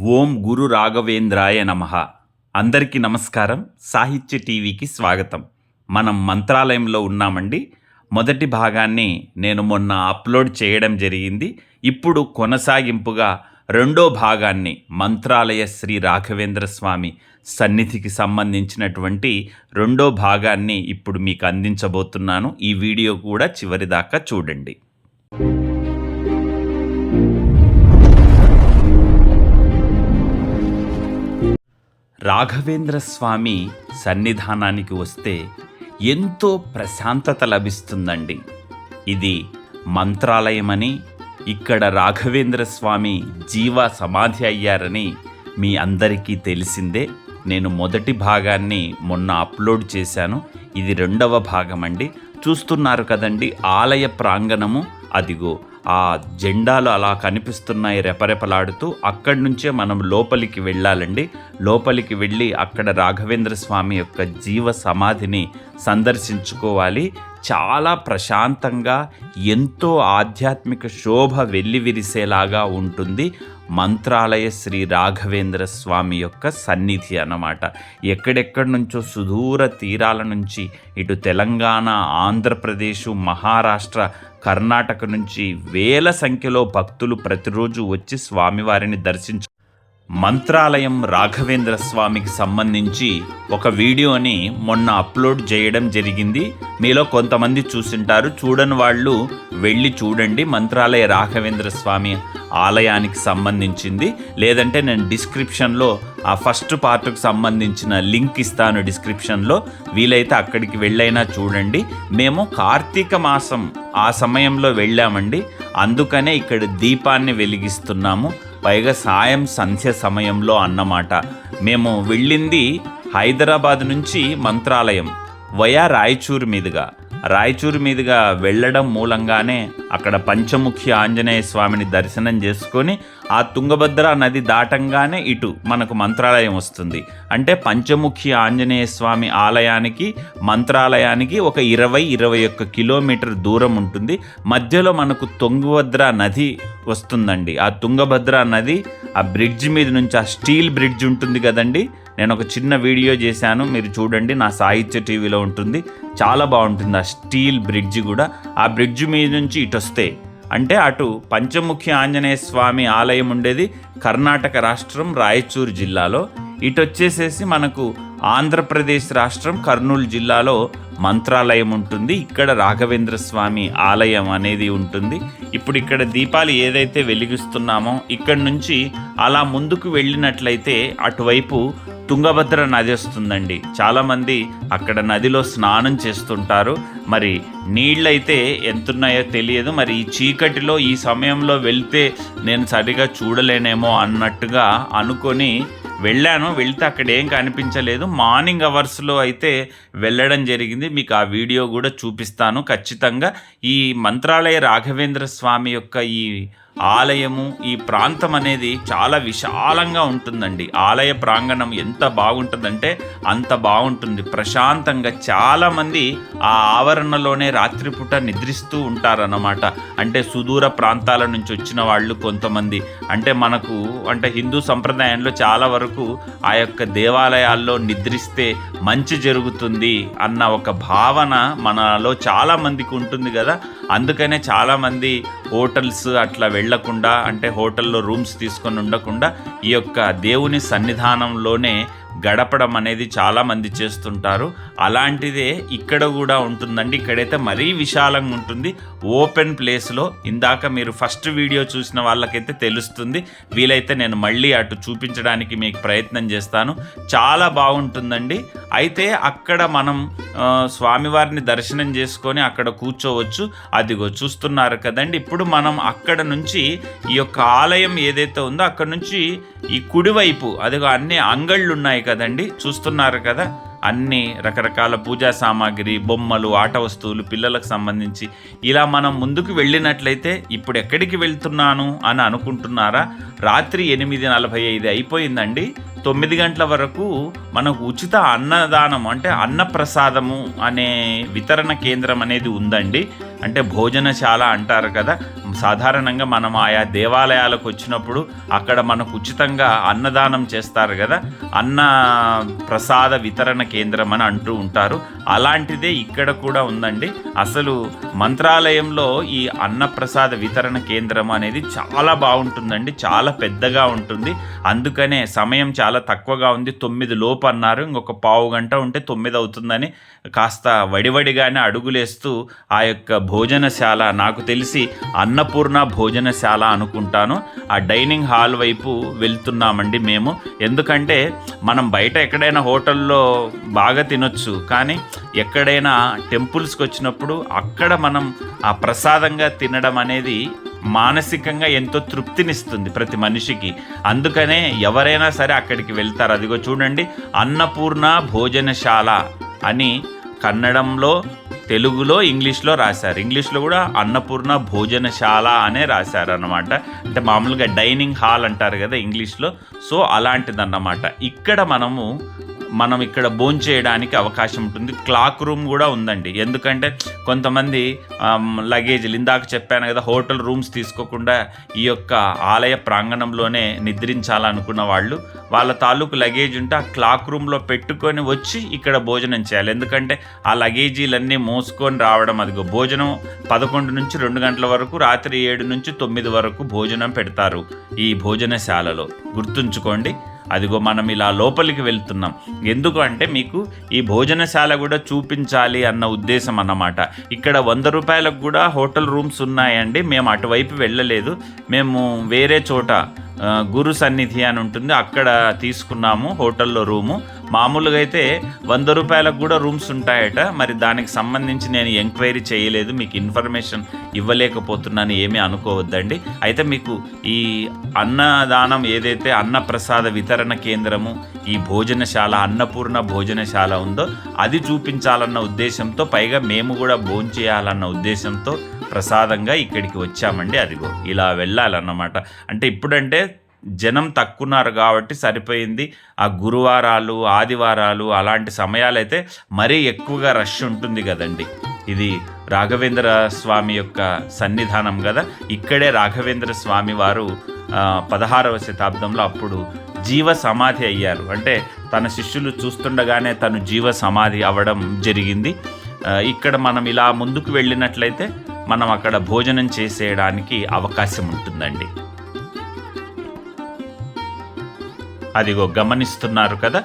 ఓం గురు రాఘవేంద్రాయ నమ. అందరికీ నమస్కారం. సాహిత్య టీవీకి స్వాగతం. మనం మంత్రాలయంలో ఉన్నామండి. మొదటి భాగాన్ని నేను మొన్న అప్లోడ్ చేయడం జరిగింది. ఇప్పుడు కొనసాగింపుగా రెండో భాగాన్ని మంత్రాలయ శ్రీ రాఘవేంద్ర స్వామి సన్నిధికి సంబంధించినటువంటి రెండో భాగాన్ని ఇప్పుడు మీకు అందించబోతున్నాను. ఈ వీడియో కూడా చివరిదాకా చూడండి. రాఘవేంద్ర స్వామి సన్నిధానానికి వస్తే ఎంతో ప్రశాంతత లభిస్తుందండి. ఇది మంత్రాలయమని ఇక్కడ రాఘవేంద్ర స్వామి జీవ సమాధి అయ్యారని మీ అందరికీ తెలిసిందే. నేను మొదటి భాగాన్ని మొన్న అప్లోడ్ చేశాను. ఇది రెండవ భాగం అండి చూస్తున్నారు కదండి ఆలయ ప్రాంగణము. అదిగో ఆ జెండాలు అలా కనిపిస్తున్నాయి రెపరెపలాడుతూ అక్కడి నుంచే మనం లోపలికి వెళ్ళాలండి. లోపలికి వెళ్ళి అక్కడ రాఘవేంద్ర స్వామి యొక్క జీవ సమాధిని సందర్శించుకోవాలి. చాలా ప్రశాంతంగా ఎంతో ఆధ్యాత్మిక శోభ వెల్లివిరిసేలాగా ఉంటుంది. మంత్రాలయ శ్రీ రాఘవేంద్ర స్వామి యొక్క సన్నిధి అన్నమాట. ఎక్కడెక్కడి నుంచో సుదూర తీరాల నుంచి ఇటు తెలంగాణ ఆంధ్రప్రదేశ్ మహారాష్ట్ర కర్ణాటక నుంచి వేల సంఖ్యలో భక్తులు ప్రతిరోజు వచ్చి స్వామివారిని దర్శించు మంత్రాలయం రాఘవేంద్ర స్వామికి సంబంధించి ఒక వీడియోని మొన్న అప్లోడ్ చేయడం జరిగింది. మీలో కొంతమంది చూసింటారు. చూడని వాళ్ళు వెళ్ళి చూడండి. మంత్రాలయ రాఘవేంద్ర స్వామి ఆలయానికి సంబంధించింది. లేదంటే నేను డిస్క్రిప్షన్లో ఆ ఫస్ట్ పార్ట్కు సంబంధించిన లింక్ ఇస్తాను డిస్క్రిప్షన్లో. వీలైతే అక్కడికి వెళ్ళైనా చూడండి. మేము కార్తీక మాసం ఆ సమయంలో వెళ్ళామండి. అందుకనే ఇక్కడ దీపాన్ని వెలిగిస్తున్నాము. పైగా సాయం సంధ్య సమయంలో అన్నమాట. మేము వెళ్ళింది హైదరాబాద్ నుంచి మంత్రాలయం వయా రాయచూరు మీదుగా. రాయచూరు మీదుగా వెళ్ళడం మూలంగానే అక్కడ పంచముఖి ఆంజనేయ స్వామిని దర్శనం చేసుకొని ఆ తుంగభద్ర నది దాటంగానే ఇటు మనకు మంత్రాలయం వస్తుంది. అంటే పంచముఖి ఆంజనేయ స్వామి ఆలయానికి మంత్రాలయానికి ఒక ఇరవై ఇరవై ఒక్క కిలోమీటర్ దూరం ఉంటుంది. మధ్యలో మనకు తుంగభద్ర నది వస్తుందండి. ఆ తుంగభద్ర నది ఆ బ్రిడ్జ్ మీద నుంచి ఆ స్టీల్ బ్రిడ్జ్ ఉంటుంది కదండి. నేను ఒక చిన్న వీడియో చేశాను మీరు చూడండి నా సాహిత్య టీవీలో ఉంటుంది. చాలా బాగుంటుంది ఆ స్టీల్ బ్రిడ్జ్ కూడా. ఆ బ్రిడ్జ్ మీద నుంచి ఇటు వస్తే అంటే అటు పంచముఖి ఆంజనేయ స్వామి ఆలయం ఉండేది కర్ణాటక రాష్ట్రం రాయచూరు జిల్లాలో. ఇటు వచ్చేసేసి మనకు ఆంధ్రప్రదేశ్ రాష్ట్రం కర్నూలు జిల్లాలో మంత్రాలయం ఉంటుంది. ఇక్కడ రాఘవేంద్ర స్వామి ఆలయం అనేది ఉంటుంది. ఇప్పుడు ఇక్కడ దీపాలు ఏదైతే వెలిగిస్తున్నామో ఇక్కడ నుంచి అలా ముందుకు వెళ్ళినట్లయితే అటువైపు తుంగభద్ర నది వస్తుందండి. చాలామంది అక్కడ నదిలో స్నానం చేస్తుంటారు. మరి నీళ్ళైతే ఎంతున్నాయో తెలియదు. మరి ఈ చీకటిలో ఈ సమయంలో వెళ్తే నేను సరిగా చూడలేనేమో అన్నట్టుగా అనుకొని వెళ్ళాను. వెళ్తే అక్కడ ఏం కనిపించలేదు. మార్నింగ్ అవర్స్లో అయితే వెళ్ళడం జరిగింది. మీకు ఆ వీడియో కూడా చూపిస్తాను ఖచ్చితంగా. ఈ మంత్రాలయ రాఘవేంద్ర స్వామి యొక్క ఈ ఆలయము ఈ ప్రాంతం అనేది చాలా విశాలంగా ఉంటుందండి. ఆలయ ప్రాంగణం ఎంత బాగుంటుందంటే అంత బాగుంటుంది. ప్రశాంతంగా చాలామంది ఆ ఆవరణలోనే రాత్రిపూట నిద్రిస్తూ ఉంటారన్నమాట. అంటే సుదూర ప్రాంతాల నుంచి వచ్చిన వాళ్ళు కొంతమంది. అంటే మనకు అంటే హిందూ సంప్రదాయంలో చాలా వరకు ఆ యొక్క దేవాలయాల్లో నిద్రిస్తే మంచి జరుగుతుంది అన్న ఒక భావన మనలో చాలా మందికి ఉంటుంది కదా. అందుకనే చాలామంది హోటల్స్ అట్లా వెళ్ళకుండా అంటే హోటల్లో రూమ్స్ తీసుకొని ఉండకుండా ఈ యొక్క దేవుని సన్నిధానంలోనే గడపడం అనేది చాలామంది చేస్తుంటారు. అలాంటిదే ఇక్కడ కూడా ఉంటుందండి. ఇక్కడైతే మరీ విశాలంగా ఉంటుంది. ఓపెన్ ప్లేస్లో ఇందాక మీరు ఫస్ట్ వీడియో చూసిన వాళ్ళకైతే తెలుస్తుంది. వీలైతే నేను మళ్ళీ అటు చూపించడానికి మీకు ప్రయత్నం చేస్తాను. చాలా బాగుంటుందండి. అయితే అక్కడ మనం స్వామివారిని దర్శనం చేసుకొని అక్కడ కూర్చోవచ్చు. అదిగో చూస్తున్నారు కదండి. ఇప్పుడు మనం అక్కడ నుంచి ఈ యొక్క ఆలయం ఏదైతే ఉందో అక్కడ నుంచి ఈ కుడివైపు అదిగో అన్ని అంగళ్ళు ఉన్నాయి కదండి? చూస్తున్నారు కదా? అన్ని రకరకాల పూజా సామాగ్రి బొమ్మలు ఆట వస్తువులు పిల్లలకు సంబంధించి. ఇలా మనం ముందుకు వెళ్ళినట్లయితే ఇప్పుడు ఎక్కడికి వెళ్తున్నాను అని అనుకుంటున్నారా? రాత్రి ఎనిమిది నలభై ఐదు అయిపోయిందండి. తొమ్మిది గంటల వరకు మనకు ఉచిత అన్నదానం అంటే అన్నప్రసాదము అనే వితరణ కేంద్రం అనేది ఉందండి. అంటే భోజనశాల అంటారు కదా. సాధారణంగా మనం ఆయా దేవాలయాలకు వచ్చినప్పుడు అక్కడ మనకు ఉచితంగా అన్నదానం చేస్తారు కదా. అన్న ప్రసాద వితరణ కేంద్రం అని అంటూ ఉంటారు. అలాంటిదే ఇక్కడ కూడా ఉందండి. అసలు మంత్రాలయంలో ఈ అన్నప్రసాద వితరణ కేంద్రం అనేది చాలా బాగుంటుందండి. చాలా పెద్దగా ఉంటుంది. అందుకనే సమయం చాలా తక్కువగా ఉంది. తొమ్మిది లోపు అన్నారు. ఇంకొక పావు గంట ఉంటే తొమ్మిది అవుతుందని కాస్త వడివడిగానే అడుగులేస్తూ ఆ యొక్క భోజనశాల నాకు తెలిసి అన్న అన్నపూర్ణ భోజనశాల అనుకుంటాను. ఆ డైనింగ్ హాల్ వైపు వెళ్తున్నామండి మేము. ఎందుకంటే మనం బయట ఎక్కడైనా హోటల్లో బాగా తినొచ్చు. కానీ ఎక్కడైనా టెంపుల్స్కి వచ్చినప్పుడు అక్కడ మనం ఆ ప్రసాదంగా తినడం అనేది మానసికంగా ఎంతో తృప్తినిస్తుంది ప్రతి మనిషికి. అందుకనే ఎవరైనా సరే అక్కడికి వెళ్తారు. అదిగో చూడండి అన్నపూర్ణ భోజనశాల అని కన్నడంలో తెలుగులో ఇంగ్లీష్లో రాశారు. ఇంగ్లీష్లో కూడా అన్నపూర్ణ భోజనశాల అనే రాశారు అనమాట అంటే మామూలుగా డైనింగ్ హాల్ అంటారు కదా ఇంగ్లీష్లో. సో అలాంటిదన్నమాట. ఇక్కడ మనము మనం ఇక్కడ భోజనం చేయడానికి అవకాశం ఉంటుంది. క్లాక్ రూమ్ కూడా ఉందండి. ఎందుకంటే కొంతమంది లగేజ్లు లగేజీలు ఇందాక చెప్పాను కదా హోటల్ రూమ్స్ తీసుకోకుండా ఈ యొక్క ఆలయ ప్రాంగణంలోనే నిద్రించాలనుకున్న వాళ్ళు వాళ్ళ తాలూకు లగేజ్ ఉంటే ఆ క్లాక్ రూమ్లో పెట్టుకొని వచ్చి ఇక్కడ భోజనం చేయాలి. ఎందుకంటే ఆ లగేజీలన్నీ మోసుకొని రావడం అదిగో భోజనం పదకొండు నుంచి రెండు గంటల వరకు రాత్రి ఏడు నుంచి తొమ్మిది వరకు భోజనం పెడతారు ఈ భోజనశాలలో. గుర్తుంచుకోండి. అదిగో మనం ఇలా లోపలికి వెళ్తున్నాం. ఎందుకు అంటే మీకు ఈ భోజనశాల కూడా చూపించాలి అన్న ఉద్దేశం అన్నమాట. ఇక్కడ వంద రూపాయలకు కూడా హోటల్ రూమ్స్ ఉన్నాయండి. మేము అటువైపు వెళ్ళలేదు. మేము వేరే చోట గురు సన్నిధి అని ఉంటుంది. అక్కడ తీసుకున్నాము హోటల్లో రూము. మామూలుగా అయితే వంద రూపాయలకు కూడా రూమ్స్ ఉంటాయట. మరి దానికి సంబంధించి నేను ఎంక్వైరీ చేయలేదు. మీకు ఇన్ఫర్మేషన్ ఇవ్వలేకపోతున్నాను ఏమీ అనుకోవద్దండి. అయితే మీకు ఈ అన్నదానం ఏదైతే అన్నప్రసాద వితరణ కేంద్రము ఈ భోజనశాల అన్నపూర్ణ భోజనశాల ఉందో అది చూపించాలన్న ఉద్దేశంతో పైగా మేము కూడా భోంచేయాలన్న ఉద్దేశంతో ప్రసాదంగా ఇక్కడికి వచ్చామండి. అదిగో ఇలా వెళ్ళాలన్నమాట. అంటే ఇప్పుడంటే జనం తక్కున్నారు కాబట్టి సరిపోయింది. ఆ గురువారాలు ఆదివారాలు అలాంటి సమయాలైతే మరీ ఎక్కువగా రష్ ఉంటుంది కదండి. ఇది రాఘవేంద్ర స్వామి యొక్క సన్నిధానం కదా. ఇక్కడే రాఘవేంద్ర స్వామి వారు పదహారవ శతాబ్దంలో అప్పుడు జీవ సమాధి అయ్యారు. అంటే తన శిష్యులు చూస్తుండగానే తను జీవ సమాధి అవ్వడం జరిగింది. ఇక్కడ మనం ఇలా ముందుకు వెళ్ళినట్లయితే మనం అక్కడ భోజనం చేసేయడానికి అవకాశం ఉంటుందండి. అదిగో గమనిస్తున్నారు కదా?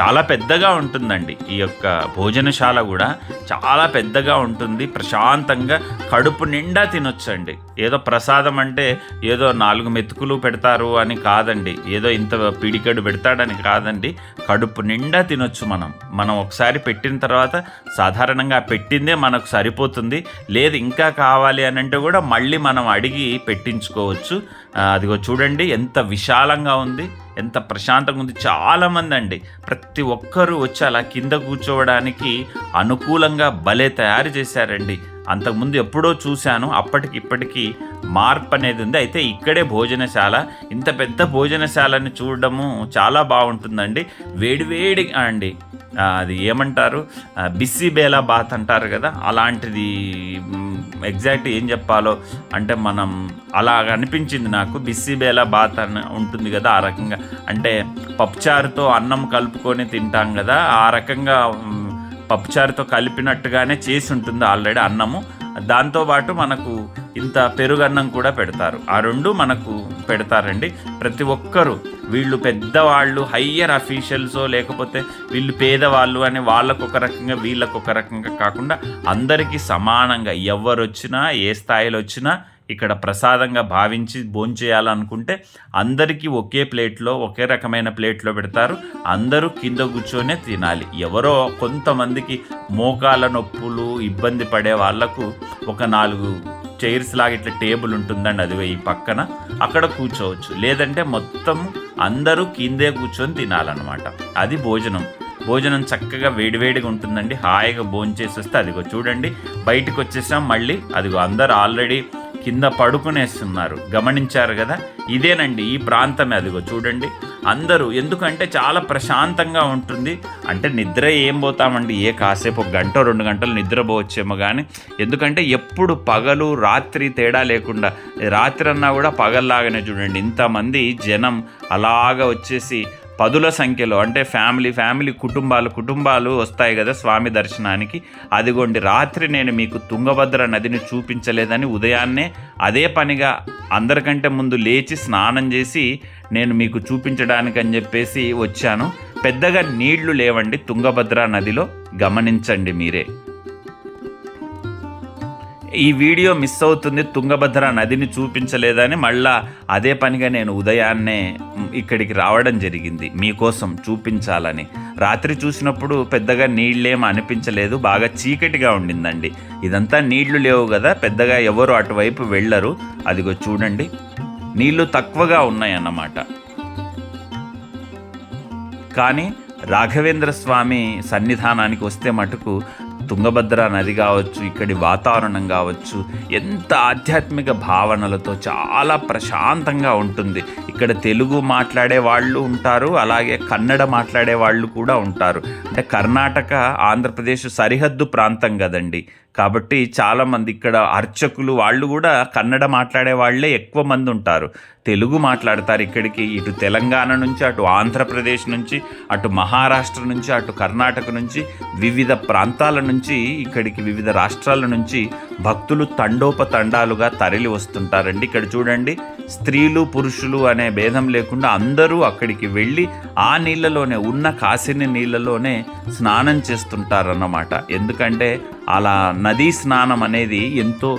చాలా పెద్దగా ఉంటుందండి. ఈ యొక్క భోజనశాల కూడా చాలా పెద్దగా ఉంటుంది. ప్రశాంతంగా కడుపు నిండా తినొచ్చండి. ఏదో ప్రసాదం అంటే ఏదో నాలుగు మెతుకులు పెడతారు అని కాదండి. ఏదో ఇంత పిడికడు పెడతాడని కాదండి. కడుపు నిండా తినొచ్చు మనం. మనం ఒకసారి పెట్టిన తర్వాత సాధారణంగా పెట్టిందే మనకు సరిపోతుంది. లేదు ఇంకా కావాలి అని అంటే కూడా మళ్ళీ మనం అడిగి పెట్టించుకోవచ్చు. అదిగో చూడండి ఎంత విశాలంగా ఉంది. ఎంత ప్రశాంతంగా ఉంది. చాలామంది అండి ప్రతి ఒక్కరూ వచ్చి అలా కింద కూర్చోవడానికి అనుకూలంగా భలే తయారు చేశారండి. అంతకుముందు ఎప్పుడో చూశాను అప్పటికి ఇప్పటికీ మార్పు అనేది ఉంది. అయితే ఇక్కడే భోజనశాల ఇంత పెద్ద భోజనశాలని చూడడము చాలా బాగుంటుందండి. వేడివేడి అండి. అది ఏమంటారు? బిస్సీబేలా బేలా బాత్ అంటారు కదా అలాంటిది ఎగ్జాక్ట్ ఏం చెప్పాలో అంటే మనం అలా అనిపించింది నాకు బిస్సి బేలా బాత్ అని ఉంటుంది కదా ఆ రకంగా. అంటే పప్పుచారుతో అన్నం కలుపుకొని తింటాం కదా ఆ రకంగా పప్పుచారుతో కలిపినట్టుగానే చేసి ఉంటుంది ఆల్రెడీ అన్నము. దాంతోపాటు మనకు ఇంత పెరుగన్నం కూడా పెడతారు. ఆ రెండు మనకు పెడతారండి. ప్రతి ఒక్కరూ వీళ్ళు పెద్దవాళ్ళు హయ్యర్ అఫీషియల్సో లేకపోతే వీళ్ళు పేదవాళ్ళు అని వాళ్ళకు ఒక రకంగా వీళ్ళకు ఒక రకంగా కాకుండా అందరికీ సమానంగా ఎవరు వచ్చినా ఏ స్థాయిలో వచ్చినా ఇక్కడ ప్రసాదంగా భావించి భోంచేయాలనుకుంటే అందరికీ ఒకే ప్లేట్లో ఒకే రకమైన ప్లేట్లో పెడతారు. అందరూ కింద కూర్చొనే తినాలి. ఎవరో కొంతమందికి మోకాల నొప్పులు ఇబ్బంది పడే వాళ్ళకు ఒక నాలుగు చైర్స్ లాగా ఇట్లా టేబుల్ ఉంటుందండి అది ఈ పక్కన. అక్కడ కూర్చోవచ్చు. లేదంటే మొత్తం అందరూ కిందే కూర్చొని తినాలన్నమాట. అది భోజనం. భోజనం చక్కగా వేడివేడిగా ఉంటుందండి. హాయిగా భోంచేసి వస్తే అదిగో చూడండి. బయటకు వచ్చేసాం మళ్ళీ. అదిగో అందరు ఆల్రెడీ కింద పడుకునేస్తున్నారు. గమనించారు కదా? ఇదేనండి ఈ ప్రాంతం అదిగో చూడండి. అందరూ ఎందుకంటే చాలా ప్రశాంతంగా ఉంటుంది. అంటే నిద్ర ఏం పోతామండి? ఏ కాసేపు ఒక గంట రెండు గంటలు నిద్రపోవచ్చేమో కానీ ఎందుకంటే ఎప్పుడు పగలు రాత్రి తేడా లేకుండా రాత్రి అన్నా కూడా పగల్లాగానే చూడండి. ఇంతమంది జనం అలాగ వచ్చేసి పదుల సంఖ్యలో అంటే ఫ్యామిలీ ఫ్యామిలీ కుటుంబాలు కుటుంబాలు వస్తాయి కదా స్వామి దర్శనానికి. అదిగోండి రాత్రి నేను మీకు తుంగభద్ర నదిని చూపించలేదని ఉదయాన్నే అదే పనిగా అందరికంటే ముందు లేచి స్నానం చేసి నేను మీకు చూపించడానికి అని చెప్పేసి వచ్చాను. పెద్దగా నీళ్ళు లేవండి తుంగభద్ర నదిలో. గమనించండి మీరే. ఈ వీడియో మిస్ అవుతుంది తుంగభద్ర నదిని చూపించలేదని మళ్ళా అదే పనిగా నేను ఉదయాన్నే ఇక్కడికి రావడం జరిగింది మీకోసం చూపించాలని. రాత్రి చూసినప్పుడు పెద్దగా నీళ్ళేం అనిపించలేదు బాగా చీకటిగా ఉండిందండి. ఇదంతా నీళ్ళు లేవు కదా పెద్దగా ఎవరు అటువైపు వెళ్ళరు. అదిగో చూడండి నీళ్ళు తక్కువగా ఉన్నాయన్నమాట. కానీ రాఘవేంద్ర స్వామి సన్నిధానానికి వస్తే మటుకు తుంగభద్ర నది కావచ్చు ఇక్కడి వాతావరణం కావచ్చు ఎంత ఆధ్యాత్మిక భావనలతో చాలా ప్రశాంతంగా ఉంటుంది. ఇక్కడ తెలుగు మాట్లాడే వాళ్ళు ఉంటారు అలాగే కన్నడ మాట్లాడే వాళ్ళు కూడా ఉంటారు. అంటే కర్ణాటక ఆంధ్రప్రదేశ్ సరిహద్దు ప్రాంతం కదండి. కాబట్టి చాలామంది ఇక్కడ అర్చకులు వాళ్ళు కూడా కన్నడ మాట్లాడే వాళ్ళే ఎక్కువ మంది ఉంటారు. తెలుగు మాట్లాడతారు ఇక్కడికి. ఇటు తెలంగాణ నుంచి అటు ఆంధ్రప్రదేశ్ నుంచి అటు మహారాష్ట్ర నుంచి అటు కర్ణాటక నుంచి వివిధ ప్రాంతాల నుంచి ఇక్కడికి వివిధ రాష్ట్రాల నుంచి భక్తులు తండోపతండాలుగా తరలి వస్తుంటారండి. ఇక్కడ చూడండి స్త్రీలు పురుషులు అనే భేదం లేకుండా అందరూ అక్కడికి వెళ్ళి ఆ నీళ్ళలోనే ఉన్న కాసిన నీళ్ళలోనే స్నానం చేస్తుంటారన్నమాట. ఎందుకంటే అలా నదీ స్నానం అనేది ఎంతో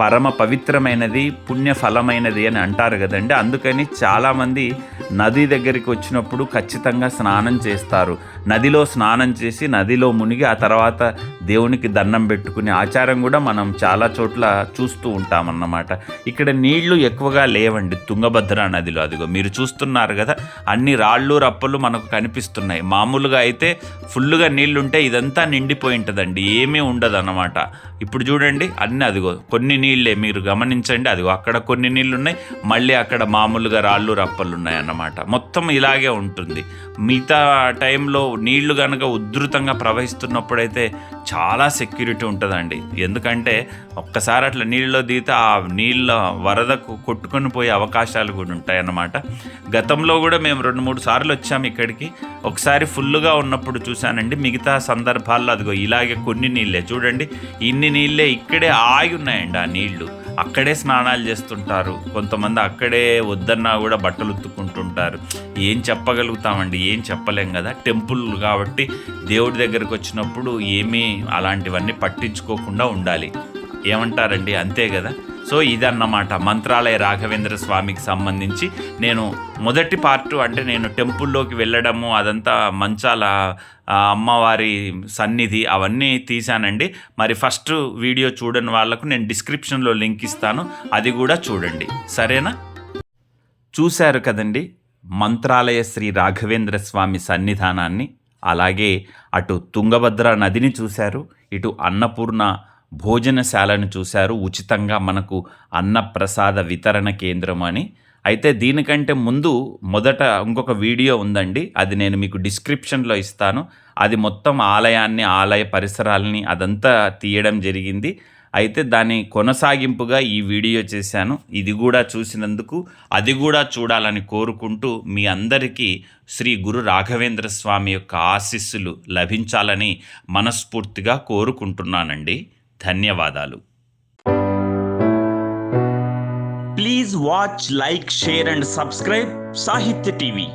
పరమ పవిత్రమైనది పుణ్యఫలమైనది అని అంటారు కదండి. అందుకని చాలామంది నది దగ్గరికి వచ్చినప్పుడు ఖచ్చితంగా స్నానం చేస్తారు. నదిలో స్నానం చేసి నదిలో మునిగి ఆ తర్వాత దేవునికి దండం పెట్టుకునే ఆచారం కూడా మనం చాలా చోట్ల చూస్తూ ఉంటామన్నమాట. ఇక్కడ నీళ్ళు ఎక్కువగా లేవండి. తుంగభద్ర నదిలో. అదిగో మీరు చూస్తున్నారు కదా అన్ని రాళ్ళు రప్పలు మనకు కనిపిస్తున్నాయి. మామూలుగా అయితే ఫుల్గా నీళ్ళుంటే ఇదంతా నిండిపోయి ఉంటుందండి. ఏమీ ఉండదు అన్నమాట ఇప్పుడు చూడండి అన్ని అదిగో కొన్ని నీళ్ళే మీరు గమనించండి. అదిగో అక్కడ కొన్ని నీళ్ళు ఉన్నాయి మళ్ళీ అక్కడ మామూలుగా రాళ్ళు రప్పలు ఉన్నాయి అన్నమాట మొత్తం ఇలాగే ఉంటుంది. మిగతా టైంలో నీళ్ళు కనుక ఉధృతంగా ప్రవహిస్తున్నప్పుడైతే చాలా సెక్యూరిటీ ఉంటుందండి. ఎందుకంటే ఒక్కసారి అట్లా నీళ్ళలో దిగితే ఆ నీళ్ళ వరదకు కొట్టుకొని పోయే అవకాశాలు కూడా ఉంటాయన్నమాట. గతంలో కూడా మేము రెండు మూడు సార్లు వచ్చాము ఇక్కడికి. ఒకసారి ఫుల్గా ఉన్నప్పుడు చూశానండి. మిగతా సందర్భాల్లో అదిగో ఇలాగే కొన్ని నీళ్ళే. చూడండి ఇన్ని నీళ్ళే ఇక్కడే ఆగి ఉన్నాయండి ఆ నీళ్ళు అక్కడే స్నానాలు చేస్తుంటారు. కొంతమంది అక్కడే వద్దన్నా కూడా బట్టలు ఉత్తుకుంటుంటారు ఏం చెప్పగలుగుతామండి? ఏం చెప్పలేం కదా? టెంపుల్ కాబట్టి దేవుడి దగ్గరకు వచ్చినప్పుడు ఏమీ అలాంటివన్నీ పట్టించుకోకుండా ఉండాలి. ఏమంటారండి? అంతే కదా? సో ఇదన్నమాట. మంత్రాలయ రాఘవేంద్ర స్వామికి సంబంధించి నేను మొదటి పార్ట్ అంటే నేను టెంపుల్లోకి వెళ్ళడము అదంతా మంచాల అమ్మవారి సన్నిధి అవన్నీ తీశానండి. మరి ఫస్ట్ వీడియో చూడని వాళ్ళకు నేను డిస్క్రిప్షన్లో లింక్ ఇస్తాను. అది కూడా చూడండి. సరేనా? చూశారు కదండి? మంత్రాలయ శ్రీ రాఘవేంద్ర స్వామి సన్నిధానాన్ని. అలాగే అటు తుంగభద్ర నదిని చూశారు. ఇటు అన్నపూర్ణ భోజనశాలను చూశారు. ఉచితంగా మనకు అన్నప్రసాద వితరణ కేంద్రం అని. అయితే దీనికంటే ముందు మొదట ఇంకొక వీడియో ఉందండి. అది నేను మీకు డిస్క్రిప్షన్లో ఇస్తాను. అది మొత్తం ఆలయాన్ని ఆలయ పరిసరాలని అదంతా తీయడం జరిగింది. అయితే దాని కొనసాగింపుగా ఈ వీడియో చేశాను. ఇది కూడా చూసినందుకు అది కూడా చూడాలని కోరుకుంటూ మీ అందరికీ శ్రీ గురు రాఘవేంద్ర స్వామి యొక్క ఆశీస్సులు లభించాలని మనస్ఫూర్తిగా కోరుకుంటున్నానండి. ధన్యవాదాలు. Please watch like share and subscribe Sahitya TV